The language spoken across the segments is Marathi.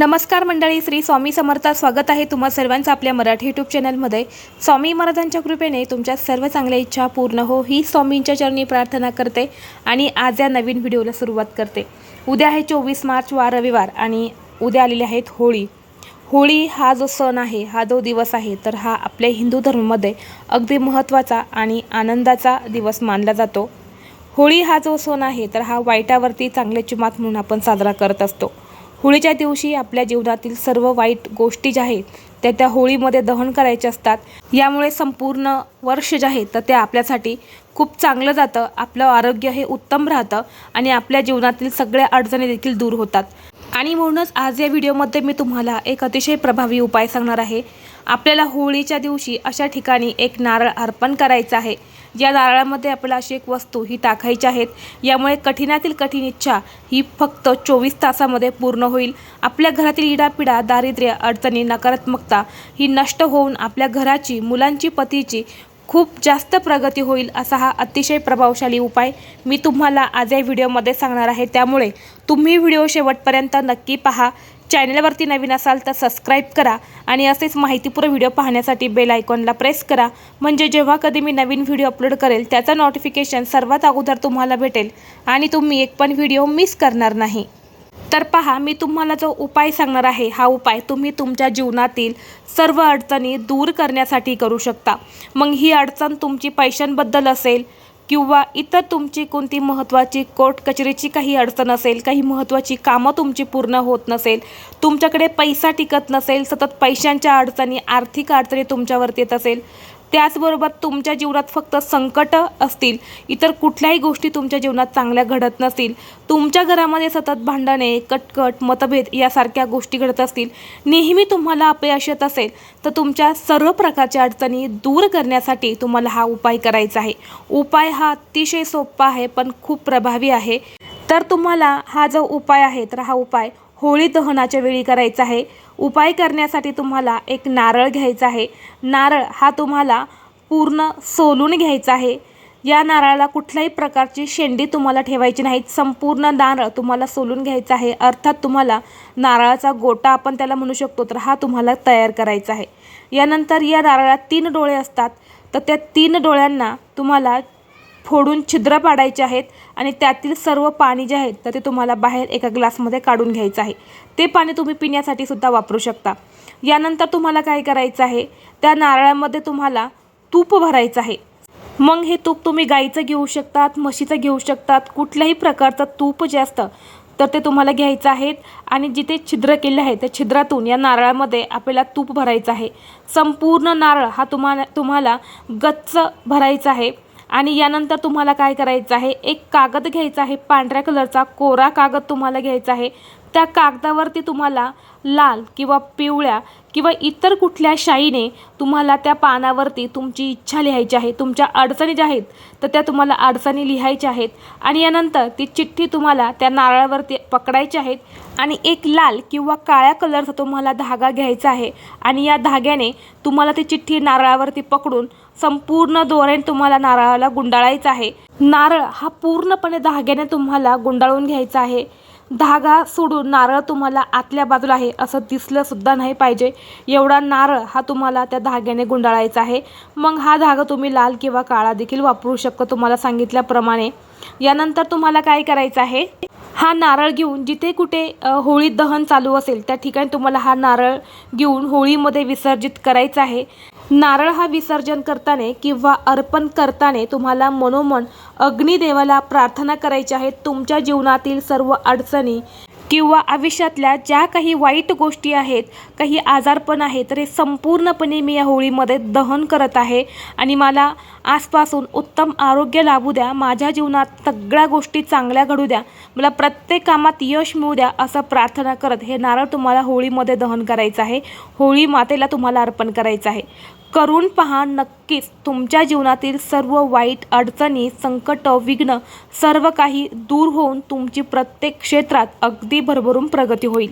नमस्कार मंडळी श्री स्वामी समर्थ स्वागत आहे तुम्हा सर्वांचं आपल्या मराठी यूट्यूब चॅनलमध्ये स्वामी महाराजांच्या कृपेने तुमच्या सर्व चांगल्या इच्छा पूर्ण हो ही स्वामींच्या चरणी प्रार्थना करते आणि आज या नवीन व्हिडिओला सुरुवात करते. उद्या आहे चोवीस मार्च वार रविवार आणि उद्या आलेले आहेत होळी. होळी हा जो सण आहे हा जो दिवस आहे तर हा आपल्या हिंदू धर्मामध्ये अगदी महत्त्वाचा आणि आनंदाचा दिवस मानला जातो. होळी हा जो सण आहे तर हा वाईटावरती चांगल्याची मात म्हणून आपण साजरा करत असतो. होळीच्या दिवशी आपल्या जीवनातील सर्व वाईट गोष्टी ज्या आहेत त्या त्या होळीमध्ये दहन करायच्या असतात. यामुळे संपूर्ण वर्ष जे आहे तर ते आपल्यासाठी खूप चांगलं जातं. आपलं आरोग्य हे उत्तम राहतं आणि आपल्या जीवनातील सगळ्या अडचणी देखील दूर होतात. आणि म्हणूनच आज या व्हिडिओमध्ये मी तुम्हाला एक अतिशय प्रभावी उपाय सांगणार आहे. आपल्याला होळीच्या दिवशी अशा ठिकाणी एक नारळ अर्पण करायचं आहे. या नारळामध्ये आपल्याला अशी एक वस्तू ही टाकायची आहेत. यामुळे कठीणातील कठीण इच्छा ही फक्त चोवीस तासामध्ये पूर्ण होईल. आपल्या घरातील इडापिडा दारिद्र्य अडचणी नकारात्मकता ही नष्ट होऊन आपल्या घराची मुलांची पतीची खूप जास्त प्रगती होईल असा हा अतिशय प्रभावशाली उपाय मी तुम्हाला आज या व्हिडिओमध्ये सांगणार आहे. त्यामुळे तुम्ही व्हिडिओ शेवटपर्यंत नक्की पहा. चॅनलवरती नवीन असाल तर सबस्क्राईब करा आणि असेच माहितीपूर्ण व्हिडिओ पाहण्यासाठी बेल आयकॉनला प्रेस करा. म्हणजे जेव्हा कधी मी नवीन व्हिडिओ अपलोड करेल त्याचं नोटिफिकेशन सर्वात अगोदर तुम्हाला भेटेल आणि तुम्ही एक पण व्हिडिओ मिस करणार नाही. तर पहा मी तुम्हाला जो उपाय सांगणार आहे हा उपाय तुम्ही तुमच्या जीवनातील सर्व अडचणी दूर करण्यासाठी करू शकता. मग ही अडचण तुमची पैशांबद्दल असेल किंवा इतर तुमची कोणती महत्त्वाची कोर्ट कचेरीची काही अडचण असेल काही महत्त्वाची कामं तुमची पूर्ण होत नसेल तुमच्याकडे पैसा टिकत नसेल सतत पैशांच्या अडचणी आर्थिक अडचणी तुमच्यावरती येत असेल त्याचबरोबर तुमच्या जीवनात फक्त संकट असतील इतर कुठल्याही गोष्टी तुमच्या जीवनात चांगल्या घडत नसतील तुमच्या घरामध्ये सतत भांडणे कटकट मतभेद यासारख्या गोष्टी घडत असतील नेहमी तुम्हाला अपयश येत असेल तर तुमच्या सर्व प्रकारच्या अडचणी दूर करण्यासाठी तुम्हाला हा उपाय करायचा आहे. उपाय हा अतिशय सोपा आहे पण खूप प्रभावी आहे. तर तुम्हाला हा जो उपाय आहे तर हा उपाय होळी दहनाच्या वेळी करायचा आहे. उपाय करण्यासाठी तुम्हाला एक नारळ घ्यायचा आहे. नारळ हा तुम्हाला पूर्ण सोलून घ्यायचा आहे. या नारळाला कुठल्याही प्रकारची शेंडी तुम्हाला ठेवायची नाही. संपूर्ण नारळ तुम्हाला सोलून घ्यायचा आहे. अर्थात तुम्हाला नारळाचा गोटा आपण त्याला म्हणू शकतो तर हा तुम्हाला तयार करायचा आहे. यानंतर या नारळात तीन डोळे असतात. तर त्या तीन डोळ्यांना तुम्हाला फोडून छिद्र पाडायचे आहेत आणि त्यातील सर्व पाणी जे आहे तर ते तुम्हाला बाहेर एका ग्लासमध्ये काढून घ्यायचं आहे. ते पाणी तुम्ही पिण्यासाठी सुद्धा वापरू शकता. यानंतर तुम्हाला काय करायचं आहे त्या नारळामध्ये तुम्हाला तूप भरायचं आहे. मग हे तूप तुम्ही गाईचं घेऊ शकतात म्हशीचं घेऊ शकतात कुठल्याही प्रकारचं तूप जे असतं तर ते तुम्हाला घ्यायचं आहे आणि जिथे छिद्र केले आहे त्या छिद्रातून या नारळामध्ये आपल्याला तूप भरायचं आहे. संपूर्ण नारळ हा तुम्हाला तुम्हाला गच्च भरायचा आहे. आणि यानंतर तुम्हाला काय करायचं आहे? एक कागद घ्यायचा आहे पांढऱ्या कलरचा कोरा कागद तुम्हाला घ्यायचा आहे. त्या कागदावरती तुम्हाला लाल किंवा पिवळ्या किंवा इतर कुठल्या शाईने तुम्हाला त्या पानावरती तुमची इच्छा लिहायची आहे तुमच्या अडचणी ज्या आहेत तर त्या तुम्हाला अडचणी लिहायच्या आहेत. आणि यानंतर ती चिठ्ठी तुम्हाला त्या नारळावरती पकडायची आहेत आणि एक लाल किंवा काळ्या कलरचा तुम्हाला धागा घ्यायचा आहे. आणि या धाग्याने तुम्हाला ती चिठ्ठी नारळावरती पकडून संपूर्ण दोऱ्याने तुम्हाला नारळाला गुंडाळायचा आहे. नारळ हा पूर्णपणे धाग्याने तुम्हाला गुंडाळून घ्यायचा आहे. धागा सोडून नारळ तुम्हाला आतल्या बाजूला आहे असं दिसलं सुद्धा नाही पाहिजे. एवढा नारळ हा तुम्हाला त्या धाग्याने गुंडाळायचा आहे. मग हा धागा तुम्ही लाल किंवा काळा देखील वापरू शकतो तुम्हाला सांगितल्याप्रमाणे. यानंतर तुम्हाला काय करायचं आहे? हा नारळ घेऊन जिथे कुठे होळी दहन चालू असेल त्या ठिकाणी तुम्हाला हा नारळ घेऊन होळीमध्ये विसर्जित करायचा आहे. नारळ हा विसर्जन करताना किंवा अर्पण करताना तुम्हाला मनोमन अग्निदेवाला प्रार्थना करायची आहे. तुमच्या जीवनातील सर्व अडचणी किंवा आयुष्यातल्या ज्या काही वाईट गोष्टी आहेत काही आजारपण आहे तर हे संपूर्णपणे मी या होळीमध्ये दहन करत आहे. आणि मला आजपासून उत्तम आरोग्य लाभू द्या. माझ्या जीवनात सगळ्या गोष्टी चांगल्या घडू द्या. मला प्रत्येक कामात यश मिळू द्या असं प्रार्थना करत हे नारळ तुम्हाला होळीमध्ये दहन करायचं आहे. होळी मातेला तुम्हाला अर्पण करायचं आहे. करून पहा नक्कीच. तुमच्या जीवनातील सर्व वाईट अडचणी संकट विघ्न सर्व काही दूर होऊन तुमची प्रत्येक क्षेत्रात अगदी भरभरून प्रगती होईल.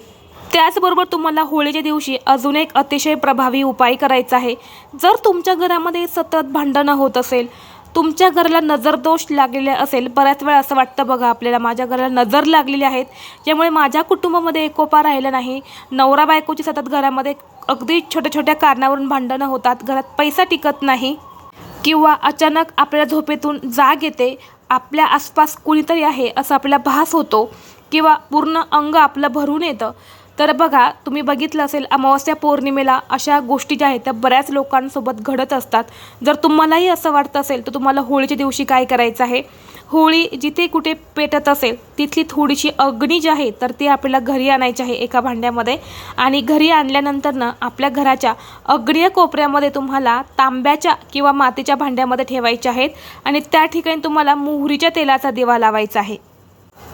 त्याचबरोबर तुम्हाला होळीच्या दिवशी अजून एक अतिशय प्रभावी उपाय करायचा आहे. जर तुमच्या घरामध्ये सतत भांडणं होत असेल तुमच्या घराला नजरदोष लागलेले असेल बऱ्याच वेळा असं वाटतं बघा आपल्याला माझ्या घराला नजर लागलेली आहेत त्यामुळे माझ्या कुटुंबामध्ये एकोपा राहिला नाही. नवरा बायकोची सतत घरामध्ये अगदी छोट्या छोट्या कारणावरून भांडणं होतात घरात पैसा टिकत नाही किंवा अचानक आपल्याला झोपेतून जाग येते आपल्या आसपास कुणीतरी आहे असं आपल्याला भास होतो किंवा पूर्ण अंग आपलं भरून येतं तर बघा तुम्ही बघितलं असेल अमावस्या पौर्णिमेला अशा गोष्टी ज्या आहेत त्या बऱ्याच लोकांसोबत घडत असतात. जर तुम्हालाही असं वाटतं असेल तर तुम्हाला होळीच्या दिवशी काय करायचं आहे? होळी जिथे कुठे पेटत असेल तिथली थोडीशी अग्नी जी आहे तर ती आपल्याला घरी आणायची आहे एका भांड्यामध्ये. आणि घरी आणल्यानंतर ना आपल्या घराच्या अग्नीय कोपऱ्यामध्ये तुम्हाला तांब्याच्या किंवा मातीच्या भांड्यामध्ये ठेवायच्या आहेत. आणि त्या ठिकाणी तुम्हाला मोहरीच्या तेलाचा दिवा लावायचा आहे.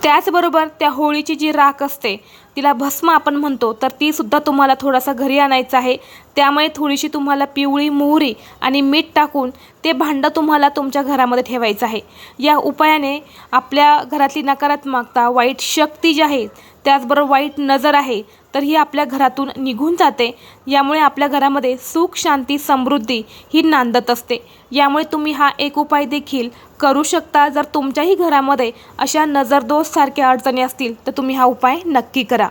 त्याचबरोबर त्या होळीची जी राख असते तिला भस्म आपण म्हणतो तर ती सुद्धा तुम्हाला थोडासा घरी आणायचं आहे. त्यामुळे थोडीशी तुम्हाला पिवळी मोहरी आणि मीठ टाकून ते भांडं तुम्हाला तुमच्या घरामध्ये ठेवायचं आहे. या उपायाने आपल्या घरातली नकारात्मकता वाईट शक्ती जी आहे त्याचबरोबर वाईट नजर आहे तर ही आपल्या घरातून निघून जाते. यामुळे आपल्या घरामध्ये सुख शांती समृद्धी ही नांदत असते. यामुळे तुम्ही हा एक उपाय देखील करू शकता. जर तुमच्याही घरामध्ये अशा नजरदोषसारख्या अडचणी असतील तर तुम्ही हा उपाय नक्की करा.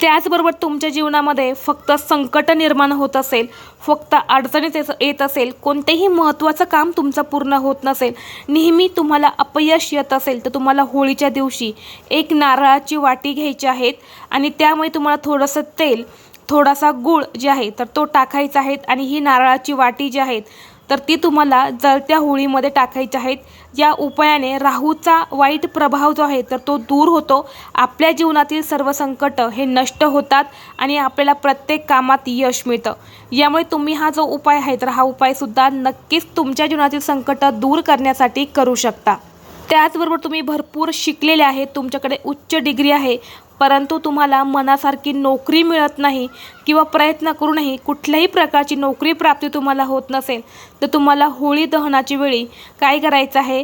त्याचबरोबर तुमच्या जीवनामध्ये फक्त संकट निर्माण होत असेल फक्त अडचणीत येत- येत असेल कोणतेही महत्त्वाचं काम तुमचं पूर्ण होत नसेल नेहमी तुम्हाला अपयश येत असेल तर तुम्हाला होळीच्या दिवशी एक नारळाची वाटी घ्यायची आहेत आणि त्यामुळे तुम्हाला थोडंसं तेल थोडासा गूळ जे आहे तर तो टाकायचा आहे आणि ही नारळाची वाटी जी आहेत तर ती तुम्हाला जळत्या होळीमध्ये टाकायची आहेत. या उपायाने राहूचा वाईट प्रभाव जो आहे तर तो दूर होतो. आपल्या जीवनातील सर्व संकट हे नष्ट होतात आणि आपल्याला प्रत्येक कामात यश मिळतं. यामुळे तुम्ही हा जो उपाय आहे तर हा उपायसुद्धा नक्कीच तुमच्या जीवनातील संकट दूर करण्यासाठी करू शकता. त्याचबरोबर तुम्ही भरपूर शिकलेले आहेत तुमच्याकडे उच्च डिग्री आहे. परंतु तुम्हाला मनासारखी नोकरी मिळत नाही किंवा प्रयत्न करूनही कुठल्याही प्रकारची नोकरी प्राप्ती तुम्हाला होत नसेल तर तुम्हाला होळी दहनाची वेळी काय करायचं आहे?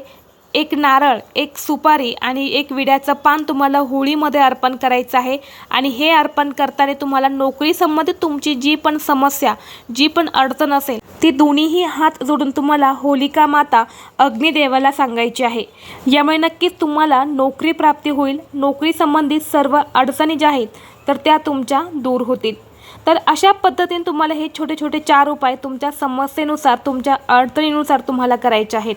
एक नारळ एक सुपारी आणि एक विड्याचं पान तुम्हाला होळीमध्ये अर्पण करायचं आहे. आणि हे अर्पण करताना तुम्हाला नोकरी संबंधित तुमची जी पण समस्या जी पण अडचण असेल ती दोन्हीही हात जोडून तुम्हाला होलिका माता अग्निदेवाला सांगायची आहे. यामुळे नक्कीच तुम्हाला नोकरी प्राप्ती होईल. नोकरी संबंधित सर्व अडचणी ज्या आहेत तर त्या तुमच्या दूर होतील. तर अशा पद्धतीने तुम्हाला हे छोटे छोटे चार उपाय तुमच्या समस्येनुसार तुमच्या अडचणीनुसार तुम्हाला करायचे आहेत.